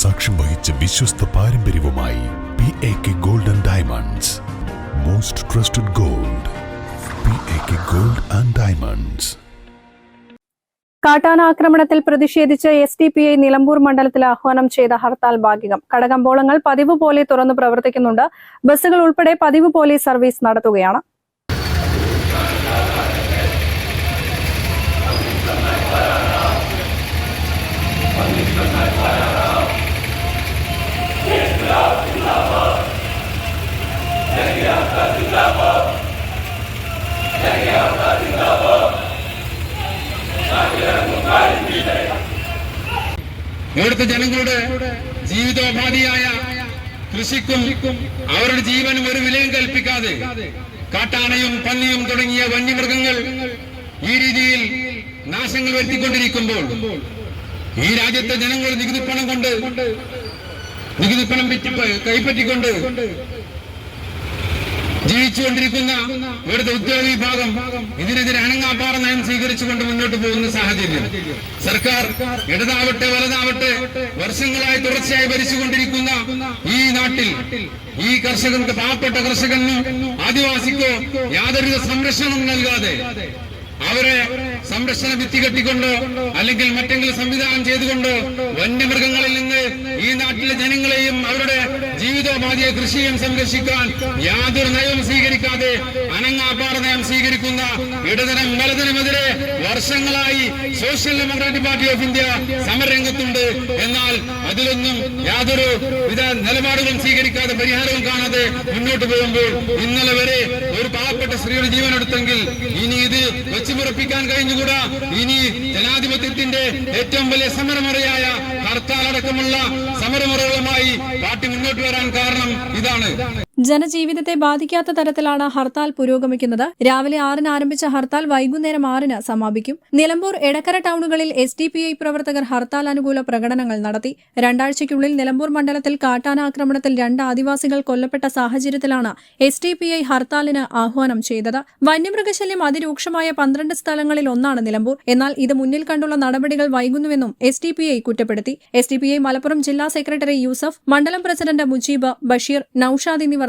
സാക്ഷ്യം വഹിച്ച വിശ്വസ്ത പാരമ്പര്യവുമായി P A K gold and diamonds most trusted gold P A K gold and diamonds കാട്ടാന ആക്രമണത്തിൽ പ്രതിഷേധിച്ച് S D P I Nilambur മണ്ഡലത്തിൽ ആഹ്വാനം ചെയ്ത ഹർത്താൽ ഭാഗികം. കടകമ്പോളങ്ങൾ പതിവ് പോലെ തുറന്നു പ്രവർത്തിക്കുന്നുണ്ട്. ബസ്സുകൾ ഉൾപ്പെടെ പതിവ് പോലെ സർവീസ് നടത്തുകയാണ്. ഇവിടുത്തെ ജനങ്ങളുടെ ജീവിതോപാധിയായ കൃഷിക്കും അവരുടെ ജീവനും ഒരു വിലയും കൽപ്പിക്കാതെ കാട്ടാനയും പന്നിയും തുടങ്ങിയ വന്യമൃഗങ്ങൾ ഈ രീതിയിൽ നാശങ്ങൾ വരുത്തിക്കൊണ്ടിരിക്കുമ്പോൾ ഈ രാജ്യത്തെ ജനങ്ങൾ നികുതിപ്പണം കൊണ്ട് നികുതിപ്പണം പണം കൈപ്പറ്റിക്കൊണ്ട് ജീവിച്ചുകൊണ്ടിരിക്കുന്ന ഇവിടുത്തെ ഉദ്യോഗ വിഭാഗം ഇതിനെതിരെ അണങ്ങാപ്പാറ നയം സ്വീകരിച്ചുകൊണ്ട് മുന്നോട്ട് പോകുന്ന സാഹചര്യം. സർക്കാർ ഇടതാവട്ടെ വലതാവട്ടെ വർഷങ്ങളായി തുടർച്ചയായി ഭരിച്ചുകൊണ്ടിരിക്കുന്ന ഈ നാട്ടിൽ ഈ കർഷകർക്ക് പാവപ്പെട്ട കർഷകനും ആദിവാസിക്കോ യാതൊരുവിധ സംരക്ഷണം നൽകാതെ അവരെ സംരക്ഷണ ഭിത്തി കെട്ടിക്കൊണ്ടോ അല്ലെങ്കിൽ മറ്റെങ്കിലും സംവിധാനം ചെയ്തുകൊണ്ടോ വന്യമൃഗങ്ങളിൽ നിന്ന് നാട്ടിലെ ജനങ്ങളെയും അവരുടെ ജീവിതോപാധിയെ കൃഷിയും സംരക്ഷിക്കാൻ യാതൊരു നയവും സ്വീകരിക്കാതെ അനങ്ങാപ്പാറ നയം സ്വീകരിക്കുന്ന ഇടതരം വലതിനുമെതിരെ വർഷങ്ങളായി social democratic party of India സമരരംഗത്തുണ്ട്. എന്നാൽ അതിലൊന്നും യാതൊരു വിധ നിലപാടുകളും സ്വീകരിക്കാതെ പരിഹാരവും കാണാതെ മുന്നോട്ട് പോകുമ്പോൾ ഇന്നലെ വരെ ഒരു പാവപ്പെട്ട സ്ത്രീയുടെ ജീവനെടുത്തെങ്കിൽ ഇനി ഇത് വെച്ചുമുറപ്പിക്കാൻ കഴിഞ്ഞുകൂടാ? ഇനി ജനാധിപത്യത്തിന്റെ ഏറ്റവും വലിയ സമരമുറയായ ഹർത്താൽ അടക്കമുള്ള സമരമുറകളുമായി പാർട്ടി മുന്നോട്ട് വരാൻ കാരണം ഇതാണ്. ജനജീവിതത്തെ ബാധിക്കാത്ത തരത്തിലാണ് ഹർത്താൽ പുരോഗമിക്കുന്നത്. രാവിലെ ആറിന് ആരംഭിച്ച ഹർത്താൽ വൈകുന്നേരം ആറിന് സമാപിക്കും. നിലമ്പൂർ എടക്കര ടൌണുകളിൽ എസ് ഡി പി ഐ പ്രവർത്തകർ ഹർത്താൽ അനുകൂല പ്രകടനങ്ങൾ നടത്തി. രണ്ടാഴ്ചയ്ക്കുള്ളിൽ നിലമ്പൂർ മണ്ഡലത്തിൽ കാട്ടാന ആക്രമണത്തിൽ രണ്ട് ആദിവാസികൾ കൊല്ലപ്പെട്ട സാഹചര്യത്തിലാണ് എസ് ഡി പി ഐ ഹർത്താലിന് ആഹ്വാനം ചെയ്തത്. വന്യമൃഗശല്യം അതിരൂക്ഷമായ പന്ത്രണ്ട് സ്ഥലങ്ങളിൽ ഒന്നാണ് നിലമ്പൂർ. എന്നാൽ ഇത് മുന്നിൽ കണ്ടുള്ള നടപടികൾ വൈകുന്നുവെന്നും എസ് ഡി പി ഐ കുറ്റപ്പെടുത്തി. S D P I Malappuram ജില്ലാ സെക്രട്ടറി യൂസഫ് മണ്ഡലം പ്രസിഡന്റ് മുജീബ് ബഷീർ നൌഷാദ് എന്നിവർ